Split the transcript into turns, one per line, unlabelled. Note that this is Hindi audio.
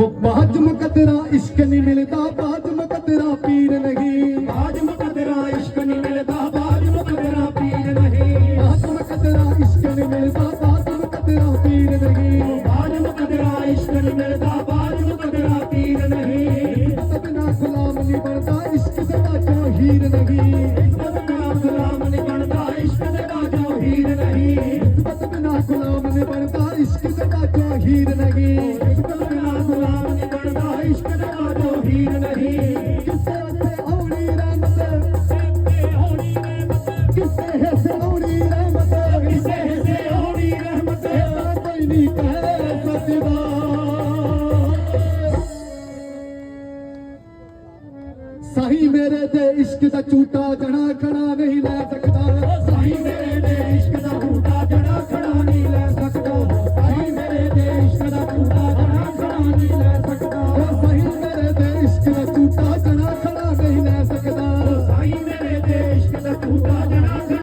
वो बाज मुकदरा इश्क नहीं मिलता बाज मुकदरा पीर नहीं।
बाज मुकदरा इश्क नहीं मिलता बाज मुकदरा पीर नहीं।
बाज मुकदरा इश्क नहीं मिलता बाज मुकदरा पीर नहीं।
बाज मुकदरा इश्क नहीं मिलता बाज मुकदरा पीर नहीं।
सपना गुलाम नहीं बनता इश्क से बाजा हीर नहीं।
सपना गुलाम नहीं बनता इश्क से बाजा हीर नहीं।
सपना गुलाम नहीं बनता ਸਹੀ ਮੇਰੇ ਤੇ ਇਸ਼ਕ ਦਾ ਝੂਟਾ ਜਣਾ